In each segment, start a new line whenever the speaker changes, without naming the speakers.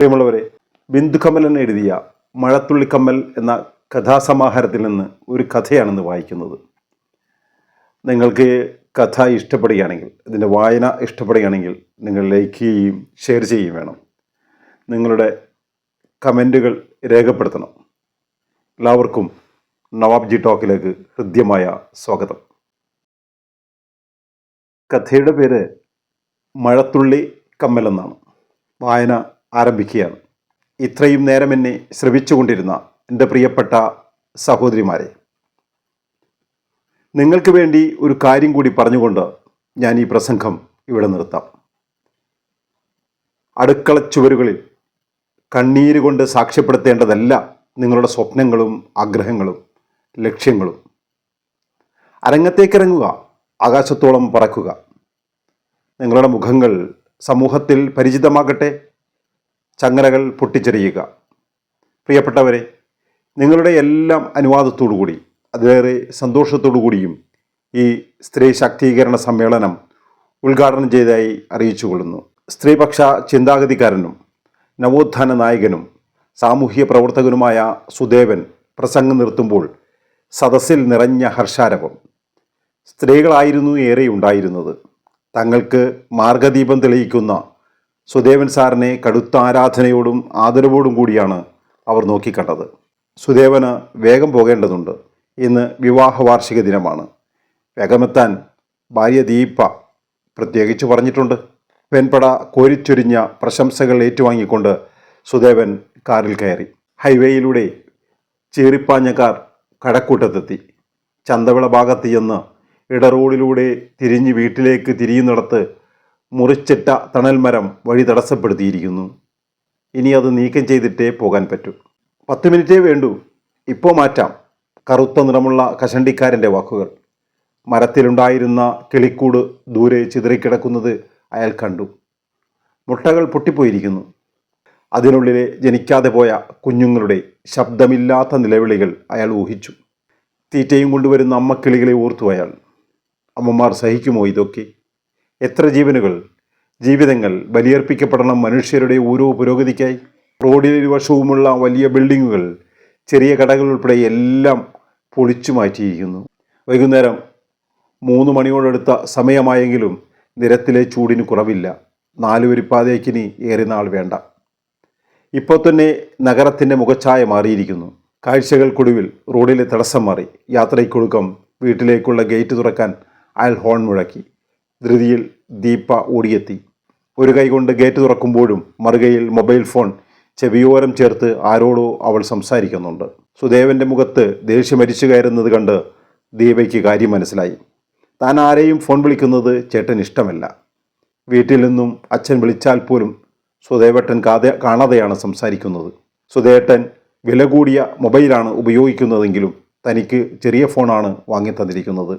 പ്രിയമുള്ളവരെ ബിന്ദുകമലൻ എഴുതിയ മഴത്തുള്ളിക്കമ്മൽ എന്ന കഥാസമാഹാരത്തിൽ നിന്ന് ഒരു കഥയാണെന്ന് വായിക്കുന്നത്. നിങ്ങൾക്ക് കഥ ഇഷ്ടപ്പെടുകയാണെങ്കിൽ ഇതിന്റെ വായന ഇഷ്ടപ്പെടുകയാണെങ്കിൽ നിങ്ങൾ ലൈക്ക് ചെയ്യുകയും ഷെയർ ചെയ്യുകയും വേണം. നിങ്ങളുടെ കമന്റുകൾ രേഖപ്പെടുത്തണം. എല്ലാവർക്കും നവാബ്ജി ടോക്കിലേക്ക് ഹൃദ്യമായ സ്വാഗതം. കഥയുടെ പേര് മഴത്തുള്ളി കമ്മൽ എന്നാണ്. വായന ആരംഭിക്കുകയാണ്. ഇത്രയും നേരം എന്നെ ശ്രവിച്ചുകൊണ്ടിരുന്ന എന്റെ പ്രിയപ്പെട്ട സഹോദരിമാരെ നിങ്ങൾക്ക് വേണ്ടി ഒരു കാര്യം കൂടി പറഞ്ഞുകൊണ്ട് ഞാൻ ഈ പ്രസംഗം ഇവിടെ നിർത്താം. അടുക്കള ചുവരുകളിൽ കണ്ണീര് കൊണ്ട് സാക്ഷ്യപ്പെടുത്തേണ്ടതല്ല നിങ്ങളുടെ സ്വപ്നങ്ങളും ആഗ്രഹങ്ങളും ലക്ഷ്യങ്ങളും. അരങ്ങത്തേക്കിറങ്ങുക ആകാശത്തോളം പറക്കുക. നിങ്ങളുടെ മുഖങ്ങൾ സമൂഹത്തിൽ പരിചിതമാകട്ടെ. ചങ്ങലകൾ പൊട്ടിച്ചെറിയുക. പ്രിയപ്പെട്ടവരെ നിങ്ങളുടെ എല്ലാം അനുവാദത്തോടു കൂടി അതിലേറെ സന്തോഷത്തോടു കൂടിയും ഈ സ്ത്രീ ശാക്തീകരണ സമ്മേളനം ഉദ്ഘാടനം ചെയ്തതായി അറിയിച്ചുകൊള്ളുന്നു സ്ത്രീപക്ഷ ചിന്താഗതിക്കാരനും നവോത്ഥാന നായകനും സാമൂഹ്യ പ്രവർത്തകനുമായ സുദേവൻ പ്രസംഗം നിർത്തുമ്പോൾ സദസ്സിൽ നിറഞ്ഞ ഹർഷാരവം. സ്ത്രീകളായിരുന്നു ഏറെ ഉണ്ടായിരുന്നത്. തങ്ങൾക്ക് മാർഗദീപം തെളിയിക്കുന്ന സുദേവൻ സാറിനെ കടുത്ത ആരാധനയോടും ആദരവോടും കൂടിയാണ് അവർ നോക്കിക്കണ്ടത്. സുദേവന് വേഗം പോകേണ്ടതുണ്ട്. ഇന്ന് വിവാഹ വാർഷിക ദിനമാണ്. വേഗമെത്താൻ ഭാര്യ ദീപ പ്രത്യേകിച്ച് പറഞ്ഞിട്ടുണ്ട്. വെൺപട കോരിച്ചൊരിഞ്ഞ പ്രശംസകൾ ഏറ്റുവാങ്ങിക്കൊണ്ട് സുദേവൻ കാറിൽ കയറി. ഹൈവേയിലൂടെ ചീറിപ്പാഞ്ഞ കാർ കടക്കൂട്ടത്തെത്തി. ചന്തവിള ഭാഗത്ത് ചെന്ന് ഇടറോഡിലൂടെ തിരിഞ്ഞ് വീട്ടിലേക്ക് തിരിയുന്നിടത്ത് മുറിച്ചിട്ട തണൽമരം വഴി തടസ്സപ്പെടുത്തിയിരിക്കുന്നു. ഇനി അത് നീക്കം ചെയ്തിട്ടേ പോകാൻ പറ്റൂ. പത്ത് മിനിറ്റേ വേണ്ടൂ. ഇപ്പോൾ മാറ്റാം. കറുത്ത നിറമുള്ള കഷണ്ടിക്കാരന്റെ വാക്കുകൾ. മരത്തിലുണ്ടായിരുന്ന കിളിക്കൂട് ദൂരെ ചിതറിക്കിടക്കുന്നത് അയാൾ കണ്ടു. മുട്ടകൾ പൊട്ടിപ്പോയിരിക്കുന്നു. അതിനുള്ളിലെ ജനിക്കാതെ പോയ കുഞ്ഞുങ്ങളുടെ ശബ്ദമില്ലാത്ത നിലവിളികൾ അയാൾ ഊഹിച്ചു. തീറ്റയും കൊണ്ടുവരുന്ന അമ്മക്കിളികളെ ഓർത്തു അയാൾ. അമ്മമാർ സഹിക്കുമോ ഇതൊക്കെ? എത്ര ജീവനുകൾ ജീവിതങ്ങൾ ബലിയർപ്പിക്കപ്പെടണം മനുഷ്യരുടെ ഓരോ പുരോഗതിക്കായി. റോഡിലിരുവശവുമുള്ള വലിയ ബിൽഡിങ്ങുകൾ ചെറിയ കടകൾ ഉൾപ്പെടെ എല്ലാം പൊളിച്ചു മാറ്റിയിരിക്കുന്നു. വൈകുന്നേരം മൂന്ന് മണിയോടടുത്ത സമയമായെങ്കിലും നിരത്തിലെ ചൂടിന് കുറവില്ല. നാലുവരിപ്പാതയ്ക്കിനി ഏറെ നാൾ വേണ്ട. ഇപ്പോൾ തന്നെ നഗരത്തിന്റെ മുഖച്ഛായ മാറിയിരിക്കുന്നു. കാഴ്ചകൾക്കൊടുവിൽ റോഡിലെ തടസ്സം മാറി. യാത്രയ്ക്കൊടുക്കം വീട്ടിലേക്കുള്ള ഗേറ്റ് തുറക്കാൻ അയാൾ ഹോൺ മുഴക്കി. ധൃതിയിൽ ദീപ ഓടിയെത്തി. ഒരു കൈകൊണ്ട് ഗേറ്റ് തുറക്കുമ്പോഴും മറുകയിൽ മൊബൈൽ ഫോൺ ചെവിയോരം ചേർത്ത് ആരോടോ അവൾ സംസാരിക്കുന്നുണ്ട്. സുദേവന്റെ മുഖത്ത് ദേഷ്യം മരിച്ചു കയറുന്നത് കണ്ട് ദീപയ്ക്ക് കാര്യം മനസ്സിലായി. താൻ ആരെയും ഫോൺ വിളിക്കുന്നത് ചേട്ടൻ ഇഷ്ടമല്ല. വീട്ടിൽ നിന്നും അച്ഛൻ വിളിച്ചാൽ പോലും സുദേവട്ടൻ കാതെ കാണാതെയാണ് സംസാരിക്കുന്നത്. സുദേട്ടൻ വില കൂടിയ മൊബൈലാണ് ഉപയോഗിക്കുന്നതെങ്കിലും തനിക്ക് ചെറിയ ഫോണാണ് വാങ്ങി തന്നിരിക്കുന്നത്.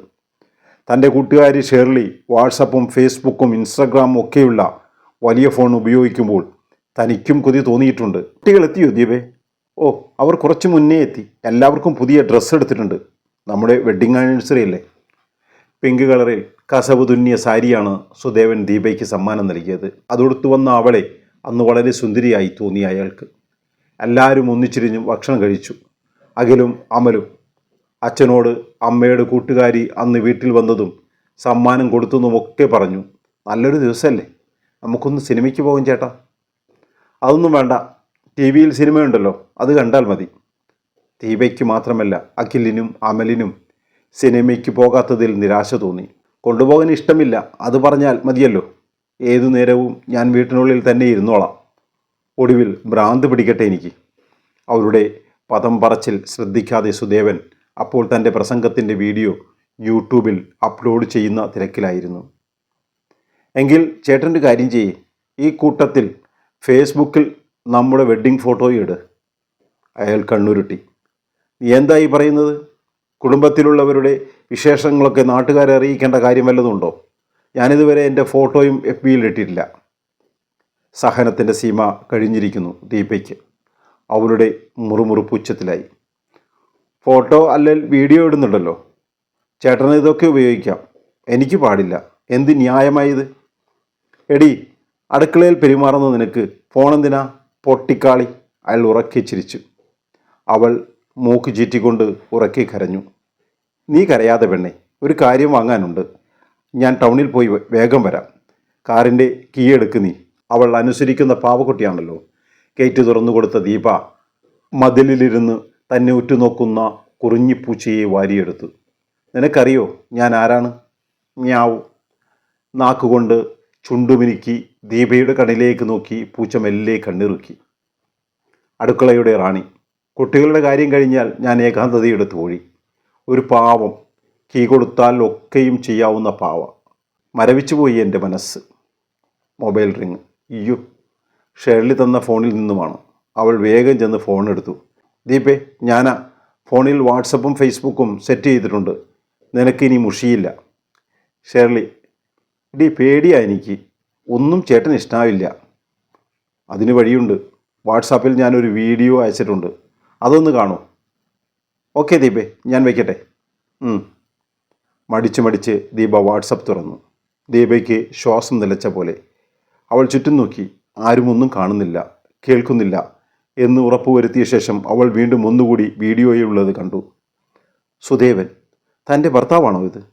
തന്റെ കൂട്ടുകാരി ഷേർലി വാട്സപ്പും ഫേസ്ബുക്കും ഇൻസ്റ്റഗ്രാമും ഒക്കെയുള്ള വലിയ ഫോൺ ഉപയോഗിക്കുമ്പോൾ തനിക്കും കൊതി തോന്നിയിട്ടുണ്ട്. കുട്ടികൾ എത്തിയോ ദീപേ? ഓ അവർ കുറച്ച് മുന്നേ എത്തി. എല്ലാവർക്കും പുതിയ ഡ്രസ്സ് എടുത്തിട്ടുണ്ട്. നമ്മുടെ വെഡ്ഡിങ് ആനിവേഴ്സറി അല്ലേ? പിങ്ക് കളറിൽ കസവ് തുന്നിയ സാരിയാണ് സുദേവൻ ദീപയ്ക്ക് സമ്മാനം നൽകിയത്. അതൊടുത്തു വന്ന അവളെ അന്ന് വളരെ സുന്ദരിയായി തോന്നി അയാൾക്ക്. എല്ലാവരും ഒന്നിച്ചിരിഞ്ഞും ഭക്ഷണം കഴിച്ചു. അഖിലും അമലും അച്ഛനോട് അമ്മയുടെ കൂട്ടുകാരി അന്ന് വീട്ടിൽ വന്നതും സമ്മാനം ഒക്കെ പറഞ്ഞു. നല്ലൊരു ദിവസമല്ലേ നമുക്കൊന്ന് സിനിമയ്ക്ക് പോകും ചേട്ടാ. അതൊന്നും വേണ്ട. ടി വിയിൽ സിനിമയുണ്ടല്ലോ. അത് കണ്ടാൽ മതി. ദീപയ്ക്ക് മാത്രമല്ല അഖിലിനും അമലിനും സിനിമയ്ക്ക് പോകാത്തതിൽ നിരാശ തോന്നി. കൊണ്ടുപോകാൻ ഇഷ്ടമില്ല. അത് പറഞ്ഞാൽ മതിയല്ലോ. ഏതു നേരവും ഞാൻ വീട്ടിനുള്ളിൽ തന്നെ ഇരുന്നോളാം. ഒടുവിൽ ഭ്രാന്ത് പിടിക്കട്ടെ എനിക്ക്. അവരുടെ പദം പറച്ചിൽ ശ്രദ്ധിക്കാതെ സുദേവൻ അപ്പോൾ തന്റെ പ്രസംഗത്തിന്റെ വീഡിയോ യൂട്യൂബിൽ അപ്ലോഡ് ചെയ്യുന്ന തിരക്കിലായിരുന്നു. എങ്കിൽ ചേട്ടന്റെ കാര്യം ചെയ്യേ. ഈ കൂട്ടത്തിൽ ഫേസ്ബുക്കിൽ നമ്മുടെ വെഡ്ഡിംഗ് ഫോട്ടോ ഇട്. അയാൾ കണ്ണുരുട്ടി. നീ എന്തായി പറയുന്നത്? കുടുംബത്തിലുള്ളവരുടെ വിശേഷങ്ങളൊക്കെ നാട്ടുകാരെ അറിയിക്കേണ്ട കാര്യം വല്ലതുണ്ടോ ഞാനിതുവരെ എന്റെ ഫോട്ടോയും എഫ് ബിയിൽ ഇട്ടിട്ടില്ല. സഹനത്തിന്റെ സീമ കഴിഞ്ഞിരിക്കുന്നു ദീപയ്ക്ക് അവളുടെ മുറുമുറുപ്പുച്ചത്തിലായി ഫോട്ടോ അല്ലെങ്കിൽ വീഡിയോ ഇടുന്നുണ്ടല്ലോ. ചേട്ടന് ഇതൊക്കെ ഉപയോഗിക്കാം. എനിക്ക് പാടില്ല. എന്ത് ന്യായമായത് എടി അടുക്കളയിൽ പെരുമാറുന്ന നിനക്ക് ഫോൺ എന്തിനാ? പൊട്ടിക്കാളി. അയാൾ ഉറക്കെ ചിരിച്ചു. അവൾ മൂക്ക് ചീറ്റിക്കൊണ്ട് ഉറക്കി കരഞ്ഞു. നീ കരയാതെ പെണ്ണേ ഒരു കാര്യം വാങ്ങാനുണ്ട്. ഞാൻ ടൗണിൽ പോയി വേഗം വരാം. കാറിന്റെ കീ എടുക്ക് നീ. അവൾ അനുസരിക്കുന്ന പാവക്കുട്ടിയാണല്ലോ. ഗേറ്റ് തുറന്നു കൊടുത്ത ദീപ മതിലിലിരുന്ന് തന്നെ ഉറ്റുനോക്കുന്ന കുറിഞ്ഞിപ്പൂച്ചയെ വാരിയെടുത്തു. നിനക്കറിയോ ഞാൻ ആരാണ്? ഞാവു നാക്കുകൊണ്ട് ചുണ്ടുമിനുക്കി ദീപയുടെ കണ്ണിലേക്ക് നോക്കി പൂച്ച മെല്ലെ കണ്ണിറുക്കി. അടുക്കളയുടെ റാണി കുട്ടികളുടെ കാര്യം കഴിഞ്ഞാൽ ഞാൻ ഏകാന്തതയുടെ തോഴി ഒരു പാവം കീ കൊടുത്താൽ ഒക്കെയും ചെയ്യാവുന്ന പാവ. മരവിച്ചു പോയി എന്റെ മനസ്സ്. മൊബൈൽ റിങ് അയ്യോ ഷേർലി തന്ന ഫോണിൽ നിന്നുമാണ്. അവൾ വേഗം ചെന്ന് ഫോൺ എടുത്തു. ദീപേ ഞാനാ. ഫോണിൽ വാട്സപ്പും ഫേസ്ബുക്കും സെറ്റ് ചെയ്തിട്ടുണ്ട്. നിനക്കിനി മുഷിയില്ല. ഷേർലി ഇടി പേടിയാ എനിക്ക്. ഒന്നും ചേട്ടൻ ഇഷ്ടാവില്ല. അതിന് വഴിയുണ്ട്. വാട്സാപ്പിൽ ഞാനൊരു വീഡിയോ അയച്ചിട്ടുണ്ട്. അതൊന്ന് കാണൂ. ഓക്കെ ദീപേ ഞാൻ വയ്ക്കട്ടെ. മടിച്ച് മടിച്ച് ദീപ വാട്സപ്പ് തുറന്നു. ദീപയ്ക്ക് ശ്വാസം നിലച്ച പോലെ. അവൾ ചുറ്റും നോക്കി. ആരുമൊന്നും കാണുന്നില്ല. കേൾക്കുന്നില്ല. എന്ന് ഉറപ്പുവരുത്തിയ ശേഷം അവൾ വീണ്ടും ഒന്നുകൂടി വീഡിയോയിലുള്ളത് കണ്ടു. സുദേവൻ തന്റെ ഭർത്താവാണോ ഇത്?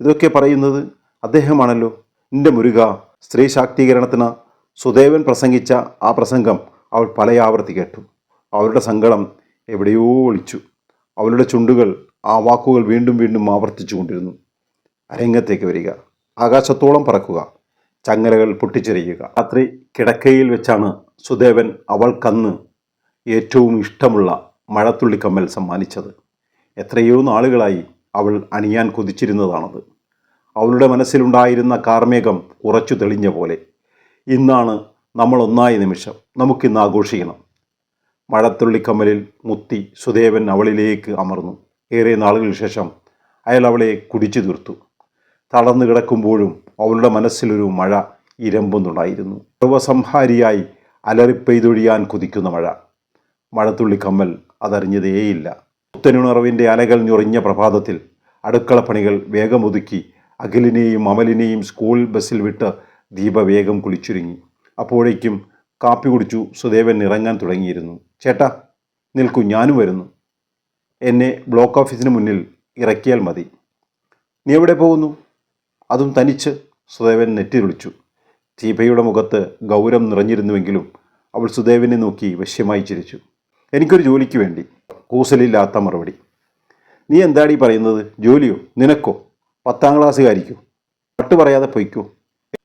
ഇതൊക്കെ പറയുന്നത് അദ്ദേഹമാണല്ലോ. എന്റെ മുരുക സ്ത്രീ ശാക്തീകരണത്തിന് സുദേവൻ പ്രസംഗിച്ച ആ പ്രസംഗം അവൾ പലയാവർത്തി കേട്ടു. അവരുടെ സങ്കടം എവിടെയോ ഒളിച്ചു. അവളുടെ ചുണ്ടുകൾ ആ വാക്കുകൾ വീണ്ടും വീണ്ടും ആവർത്തിച്ചു കൊണ്ടിരുന്നു. അരങ്ങത്തേക്ക് വരിക. ആകാശത്തോളം പറക്കുക. ചങ്ങലകൾ പൊട്ടിച്ചെറിയുക. രാത്രി കിടക്കയിൽ വെച്ചാണ് സുദേവൻ അവൾക്കന്ന് ഏറ്റവും ഇഷ്ടമുള്ള മഴത്തുള്ളിക്കമ്മൽ സമ്മാനിച്ചത്. എത്രയോ നാളുകളായി അവൾ അണിയാൻ കൊതിച്ചിരുന്നതാണത്. അവളുടെ മനസ്സിലുണ്ടായിരുന്ന കാർമേകം കുറച്ചു തെളിഞ്ഞ പോലെ. ഇന്നാണ് നമ്മൾ ഒന്നായ നിമിഷം. നമുക്കിന്ന് ആഘോഷിക്കണം. മഴത്തുള്ളിക്കമ്മലിൽ മുത്തി സുദേവൻ അവളിലേക്ക് അമർന്നു. ഏറെ നാളുകൾക്ക് ശേഷം അയാൾ അവളെ കുടിച്ചു തീർത്തു. തളർന്നു കിടക്കുമ്പോഴും അവളുടെ മനസ്സിലൊരു മഴ ഇരമ്പുന്നുണ്ടായിരുന്നു. സർവസംഹാരിയായി അലറിപ്പെയ്തൊഴിയാൻ കുതിക്കുന്ന മഴ. മഴത്തുള്ളിക്കമ്മൽ അതറിഞ്ഞതേയില്ല. പുത്തനുണർവിന്റെ അലകൾ ഞൊറിഞ്ഞ പ്രഭാതത്തിൽ അടുക്കളപ്പണികൾ വേഗമൊതുക്കി അഖിലിനെയും അമലിനെയും സ്കൂൾ ബസ്സിൽ വിട്ട് ദീപ വേഗം കുളിച്ചൊരുങ്ങി. അപ്പോഴേക്കും കാപ്പി കുടിച്ചു സുദേവൻ ഇറങ്ങാൻ തുടങ്ങിയിരുന്നു. ചേട്ടാ നിൽക്കൂ ഞാനും വരുന്നു. എന്നെ ബ്ലോക്ക് ഓഫീസിന് മുന്നിൽ ഇറക്കിയാൽ മതി. നീ എവിടെ പോകുന്നു? അതും തനിച്ച് സുദേവൻ നെറ്റി വിളിച്ചു ദീപയുടെ മുഖത്ത് ഗൗരം നിറഞ്ഞിരുന്നുവെങ്കിലും അവൾ സുദേവനെ നോക്കി വശ്യമായി ചിരിച്ചു. എനിക്കൊരു ജോലിക്ക് വേണ്ടി. കൂസലില്ലാത്ത മറുപടി. നീ എന്താടി പറയുന്നത്? ജോലിയോ? നിനക്കോ? പത്താം ക്ലാസ്സുകാരിക്കോ? പട്ട് പറയാതെ പൊയ്ക്കോ?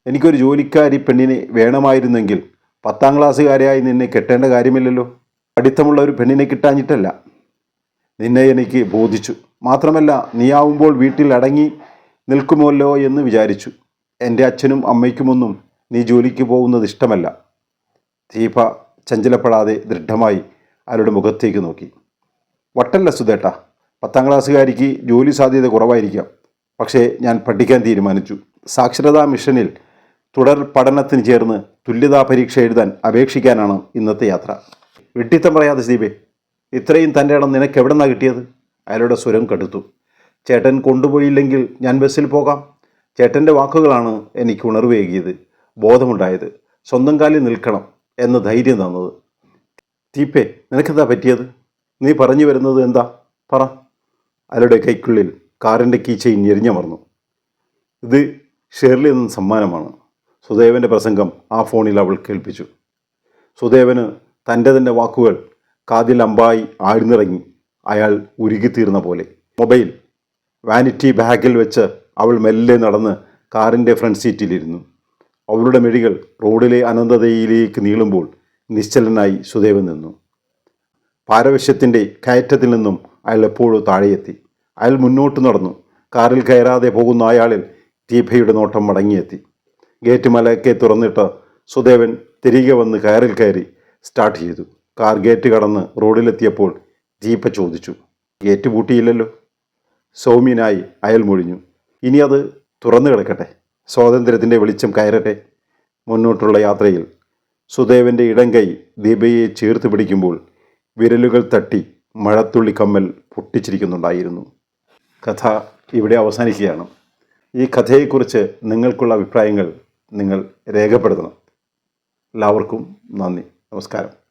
എനിക്കൊരു ജോലിക്കാരി പെണ്ണിനെ വേണമായിരുന്നെങ്കിൽ പത്താം ക്ലാസ്സുകാരിയായി നിന്നെ കെട്ടേണ്ട കാര്യമില്ലല്ലോ. പഠിത്തമുള്ള ഒരു പെണ്ണിനെ കിട്ടാഞ്ഞിട്ടല്ല. നിന്നെ എനിക്ക് ബോധിച്ചു. മാത്രമല്ല നീയാവുമ്പോൾ വീട്ടിൽ അടങ്ങി നിൽക്കുമല്ലോ എന്ന് വിചാരിച്ചു. എന്റെ അച്ഛനും അമ്മയ്ക്കുമൊന്നും നീ ജോലിക്ക് പോകുന്നത് ഇഷ്ടമല്ല. ദീപ ചഞ്ചലപ്പെടാതെ ദൃഢമായി അയാളുടെ മുഖത്തേക്ക് നോക്കി. വട്ടല്ല സുധേട്ട പത്താം ക്ലാസ്സുകാരിക്ക് ജോലി സാധ്യത കുറവായിരിക്കാം. പക്ഷേ ഞാൻ പഠിക്കാൻ തീരുമാനിച്ചു. സാക്ഷരതാ മിഷനിൽ തുടർ പഠനത്തിന് ചേർന്ന് തുല്യതാ പരീക്ഷ എഴുതാൻ അപേക്ഷിക്കാനാണ് ഇന്നത്തെ യാത്ര. വെട്ടിത്തം പറയാതെ ദീപേ ഇത്രയും തന്റെ ഇടം നിനക്ക് എവിടെ നിന്നാണ് കിട്ടിയത്? അയാളുടെ സ്വരം കടുത്തു. ചേട്ടൻ കൊണ്ടുപോയില്ലെങ്കിൽ ഞാൻ ബസ്സിൽ പോകാം. ചേട്ടന്റെ വാക്കുകളാണ് എനിക്ക് ഉണർവേകിയത് ബോധമുണ്ടായത്. സ്വന്തം കാലിൽ നിൽക്കണം എന്ന ധൈര്യം തന്നത്. തീപ്പേ നിനക്കെന്താ പറ്റിയത്? നീ പറഞ്ഞു വരുന്നത് എന്താ? പറ. അയാളുടെ കൈക്കുള്ളിൽ കാറിന്റെ കീച്ചയിൽ മറന്നു ഇത് ഷേർലി എന്ന സമ്മാനമാണ്. സുദേവന്റെ പ്രസംഗം ആ ഫോണിൽ അവൾ കേൾപ്പിച്ചു. സുദേവന് തന്റെ തന്നെ വാക്കുകൾ കാതിൽ അമ്പായി ആഴ്ന്നിറങ്ങി അയാൾ ഉരുകിത്തീർന്ന പോലെ. മൊബൈൽ വാനിറ്റി ബാഗിൽ വെച്ച് അവൾ മെല്ലെ നടന്ന് കാറിന്റെ ഫ്രണ്ട് സീറ്റിലിരുന്നു. അവളുടെ മെഴികൾ റോഡിലെ അനന്തതയിലേക്ക് നീളുമ്പോൾ നിശ്ചലനായി സുദേവൻ നിന്നു. പാരവശ്യത്തിന്റെ കയറ്റത്തിൽ നിന്നും അയാൾ എപ്പോഴും താഴെയെത്തി. അയാൾ മുന്നോട്ട് നടന്നു. കാറിൽ കയറാതെ പോകുന്ന അയാളിൽ ദീപയുടെ നോട്ടം മടങ്ങിയെത്തി. ഗേറ്റ് മലക്കെ തുറന്നിട്ട് സുദേവൻ തിരികെ വന്ന് കയറിൽ കയറി സ്റ്റാർട്ട് ചെയ്തു. കാർ ഗേറ്റ് കടന്ന് റോഡിലെത്തിയപ്പോൾ ദീപ ചോദിച്ചു ഗേറ്റ് പൂട്ടിയില്ലല്ലോ? സൗമ്യനായി അയൽ മൊഴിഞ്ഞു ഇനി അത് തുറന്നു കിടക്കട്ടെ. സ്വാതന്ത്ര്യത്തിന്റെ വെളിച്ചം കയറട്ടെ. മുന്നോട്ടുള്ള യാത്രയിൽ സുദേവന്റെ ഇടം കൈ ദീപയെ ചേർത്ത് പിടിക്കുമ്പോൾ വിരലുകൾ തട്ടി മഴത്തുള്ളി കമ്മൽ പൊട്ടിച്ചിരിക്കുന്നുണ്ടായിരുന്നു. കഥ ഇവിടെ അവസാനിക്കുകയാണ്. ഈ കഥയെക്കുറിച്ച് നിങ്ങൾക്കുള്ള അഭിപ്രായങ്ങൾ നിങ്ങൾ രേഖപ്പെടുത്തണം. എല്ലാവർക്കും നന്ദി. നമസ്കാരം.